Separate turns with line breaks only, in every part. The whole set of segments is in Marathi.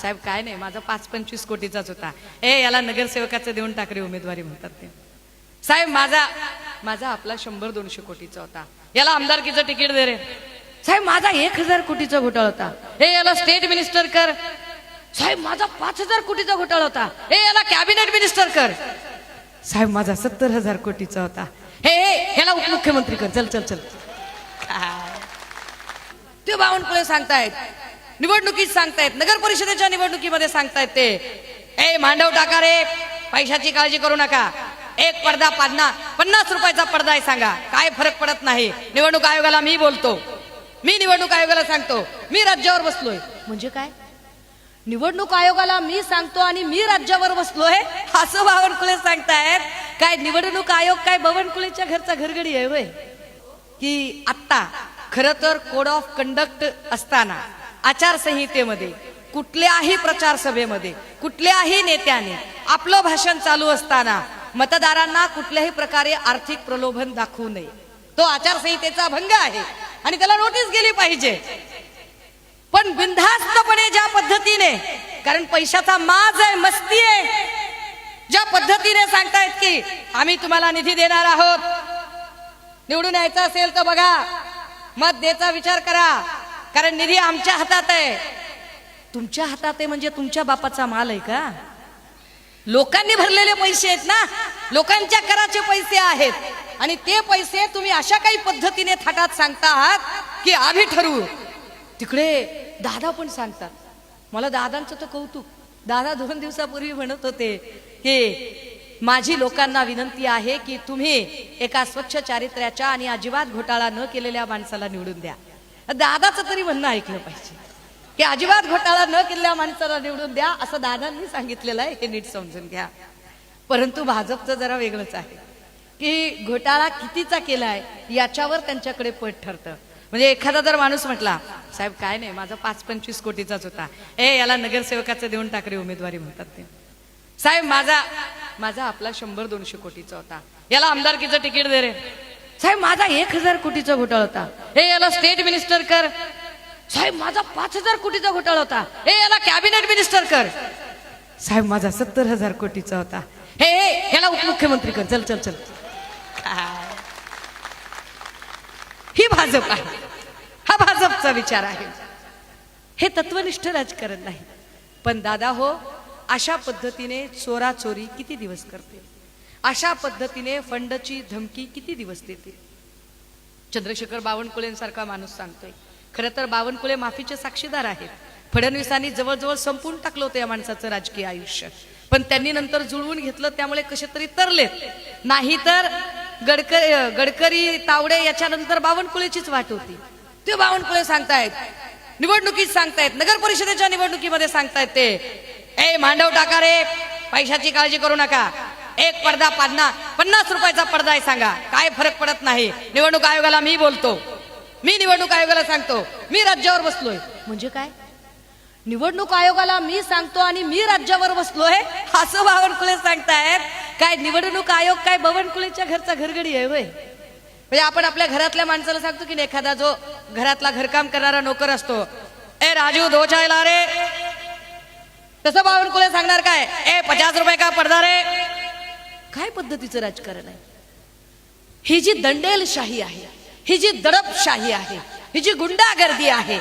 साहेब काय नाही माझा पाच पंचवीस कोटीचाच होता. ए याला नगरसेवकाचं देऊन टाकरे उमेदवारी म्हणतात ते. साहेब माझा माझा आपला शंभर दोनशे कोटीचा होता. याला आमदारकीचं तिकीट दे रे. साहेब माझा एक हजार कोटीचा घोटाळा होता. हे याला स्टेट मिनिस्टर कर. साहेब माझा पाच हजार कोटीचा घोटाळा होता. हे याला कॅबिनेट मिनिस्टर कर. साहेब माझा सत्तर हजार कोटीचा होता. हे हे उपमुख्यमंत्री कर. चल चल चल. ते बावनकुळे सांगतायत. निवडणुकीत सांगतायत नगर परिषदेच्या निवडणुकीमध्ये सांगतायत ते. ए मांडव टाका रे. पैशाची काळजी करू नका. एक पडदा पाडना पन्नास रुपयाचा पडदा आहे सांगा. काय फरक पडत नाही. निवडणूक आयोगाला मी बोलतो. मी निवडणूक आयोगाला सांगतो. मी राज्यावर बसलोय. म्हणजे काय? निवडणूक आयोगाला मी सांगतो आणि मी राज्यावर बसलोय? असं बावनकुळे सांगतायत. काय निवडणूक आयोग काय बावनकुळेच्या घरचा घरगडी आहे होय? की आत्ता खर तर कोड ऑफ कंडक्ट असताना आचारसंहितेमध्ये कुठल्याही प्रचार सभेमध्ये कुठल्याही नेत्याने आपलं भाषण चालू असताना मतदारांना कुठल्याही प्रकारे आर्थिक प्रलोभन दाखवू नये. तो आचारसंहितेचा भंग आहे आणि त्याला नोटीस गेली पाहिजे. पण बिनधास्तपणे ज्या पद्धतीने कारण पैशाचा माज आहे मस्ती आहे ज्या पद्धतीने सांगतायत की आम्ही तुम्हाला निधी देणार आहोत. निवडून यायचं असेल तर बघा मत द्यायचा विचार करा. कारण निधी आमच्या हातात आहे. तुमच्या हातात आहे म्हणजे तुमच्या बापाचा माल आहे का? लोकांनी भरलेले पैसे आहेत ना? लोकांच्या कराचे पैसे आहेत. आणि ते पैसे तुम्ही अशा काही पद्धतीने थाटात सांगता आहात की आम्ही ठरवू. तिकडे दादा पण सांगतात. मला दादांचं तर कौतुक. दादा दोन दिवसापूर्वी म्हणत होते हे माझी लोकांना विनंती आहे की तुम्ही एका स्वच्छ चारित्र्याच्या आणि अजिबात घोटाळा न केलेल्या माणसाला निवडून द्या. दादाचं तरी म्हणणं ऐकलं पाहिजे. की अजिबात घोटाळा न केलेल्या माणसाला निवडून द्या असं दादांनी सांगितलेलं आहे. हे नीट समजून घ्या. परंतु भाजपचं जरा वेगळंच आहे. की घोटाळा कितीचा केलाय याच्यावर त्यांच्याकडे पट ठरतं. म्हणजे एखादा जर माणूस म्हटला साहेब काय नाही माझा पाच पंचवीस कोटीचाच होता. ए याला नगरसेवकाचं देऊन टाकरे उमेदवारी म्हणतात ते. साहेब माझा माझा आपला शंभर दोनशे कोटीचा होता. याला आमदारकीचं तिकीट दे रे. साहेब माझा एक हजार कोटीचा घोटाळा होता. हे याला स्टेट मिनिस्टर कर. साहेब माझा पाच हजार कोटीचा घोटाळा होता. हे याला कॅबिनेट मिनिस्टर कर. साहेब माझा सत्तर हजार कोटीचा होता. हे हे ह्याला उपमुख्यमंत्री कर. चल चल चल. ही भाजप आहे. हा भाजपचा विचार आहे. हे तत्वनिष्ठ राजकारण नाही. पण दादा हो अशा पद्धतीने चोरा चोरी किती दिवस करते? अशा पद्धतीने फंडची धमकी किती दिवस देते? चंद्रशेखर बावनकुळेंसारखा माणूस सांगतोय. खरं तर बावनकुळे माफीचे साक्षीदार आहेत. फडणवीसांनी जवळजवळ संपून टाकलं होतं या माणसाचं राजकीय आयुष्य. पण त्यांनी नंतर जुळवून घेतलं त्यामुळे कसे तरी तरलेत. नाहीतर गडकरी गडकरी तावडे याच्यानंतर बावनकुळेचीच वाट होती. ते बावनकुळे सांगतायत. निवडणुकीत सांगतायत. नगर परिषदेच्या निवडणुकीमध्ये सांगतायत ते. ए मांडव टाका रे. पैशाची काळजी करू नका. एक पडदा पाडना पन्नास रुपयाचा पडदा आहे सांगा. काय फरक पडत नाही. निवडणूक आयोगाला मी बोलतो. मी निवडणूक आयोगाला सांगतो. मी राज्यावर बसलोय. म्हणजे काय? निवडणूक आयोगाला मी सांगतो आणि मी राज्यावर बसलोय असं बावनकुळे सांगतायत. काय निवडणूक आयोग काय बावनकुळेच्या घरचा घरगडी आहे होय. म्हणजे आपण आपल्या घरातल्या माणसाला सांगतो की एखादा जो घरातला घरकाम करणारा नोकर असतो. ए राजू धोचायला रे. तसं बावनकुळे सांगणार काय? ए पचास रुपये का पडदा रे? काय पद्धतीचं राजकारण आहे? ही जी दंडेलशाही आहे ही जी दडपशाही आहे ही जी गुंडागर्दी आहे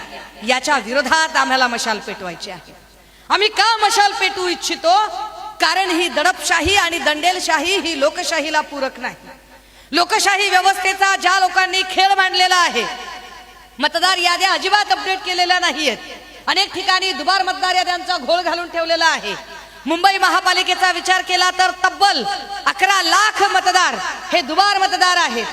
याच्या विरोधात आम्हाला मशाल पेटवायची आहे. आम्ही का मशाल पेटवू इच्छितो? कारण ही दडपशाही आणि दंडेलशाही ही लोकशाहीला पूरक नाही. लोकशाही व्यवस्थेचा ज्या लोकांनी खेळ मांडलेला आहे मतदार याद्या अजिबात अपडेट केलेल्या नाहीयेत. अनेक ठिकाणी दुबार मतदार याद्यांचा घोळ घालून ठेवलेला आहे. मुंबई महापालिकेचा विचार केला तर तब्बल अकरा लाख मतदार हे दुबार मतदार आहेत.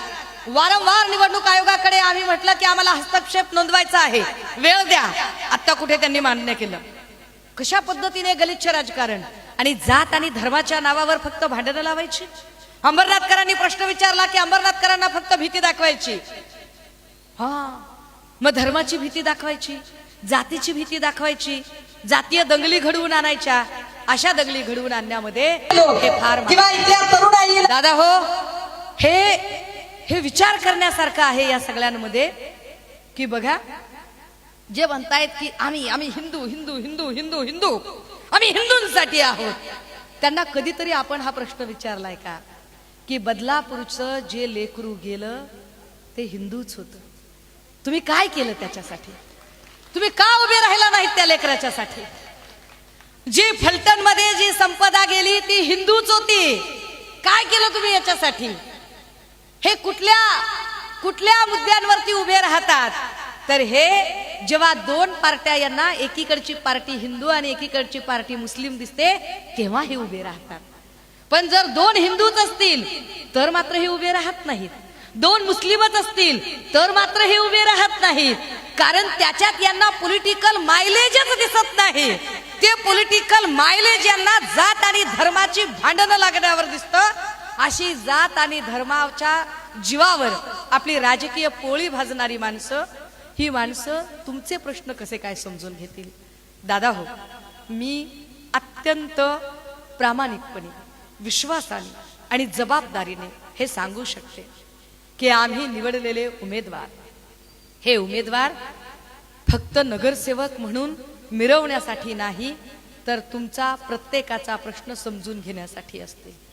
वारंवार निवडणूक आयोगाकडे आम्ही म्हटलं की आम्हाला हस्तक्षेप नोंदवायचा आहे. वेळ द्या. आता कुठे त्यांनी मान्य केलं. कशा पद्धतीने गलिच्छ राजकारण आणि जात आणि धर्माच्या नावावर फक्त भांडणं लावायची? अंबरनाथकरांनी प्रश्न विचारला की अंबरनाथकरांना फक्त भीती दाखवायची. हा मग धर्माची भीती दाखवायची जातीची भीती दाखवायची जातीय दंगली घडवून आणायच्या अशा दंगली घडवून आणण्यामध्ये हे फार दादा हो हे हे विचार करण्यासारखं आहे या सगळ्यांमध्ये की बघा जे म्हणतायत की आम्ही आम्ही हिंदू हिंदू हिंदू हिंदू हिंदू आम्ही हिंदूंसाठी आहोत. त्यांना कधीतरी आपण हा प्रश्न विचारलाय का? की बदलापूरचं जे लेकरू गेलं ते हिंदूच होत. तुम्ही काय केलं त्याच्यासाठी? तुम्ही का उभे राहिला नाहीत त्या लेकराच्यासाठी? जी फलटणमध्ये जी संपदा गेली ती हिंदूच होती. काय केलं तुम्ही याच्यासाठी? हे कुठल्या कुठल्या मुद्द्यांवरती उभे राहतात? तर हे जेव्हा दोन पार्ट्या यांना एकीकडची पार्टी हिंदू आणि एकीकडची पार्टी मुस्लिम दिसते तेव्हा हे उभे राहतात. पण जर दोन हिंदूच असतील तर मात्र हे उभे राहत नाहीत. दोन मुस्लिमच असतील तर मात्र हे उभे राहत नाहीत. कारण त्याच्यात यांना पॉलिटिकल मायलेजच दिसत नाही. ते पॉलिटिकल मायलेज यांना जात आणि धर्माची भांडणं लागण्यावर दिसतं. अशी जात आणि धर्माच्या जीवावर आपली राजकीय पोळी भाजणारी माणसं ही माणसं तुमचे प्रश्न कसे काय समजून घेतील? दादा हो मी अत्यंत प्रामाणिकपणे विश्वासाने आणि जबाबदारीने हे सांगू शकते की आम्ही निवडलेले उमेदवार. हे उमेदवार फक्त नगरसेवक म्हणून मिरवण्यासाठी नाही तर तुमचा प्रत्येकाचा प्रश्न समजून घेण्यासाठी असते.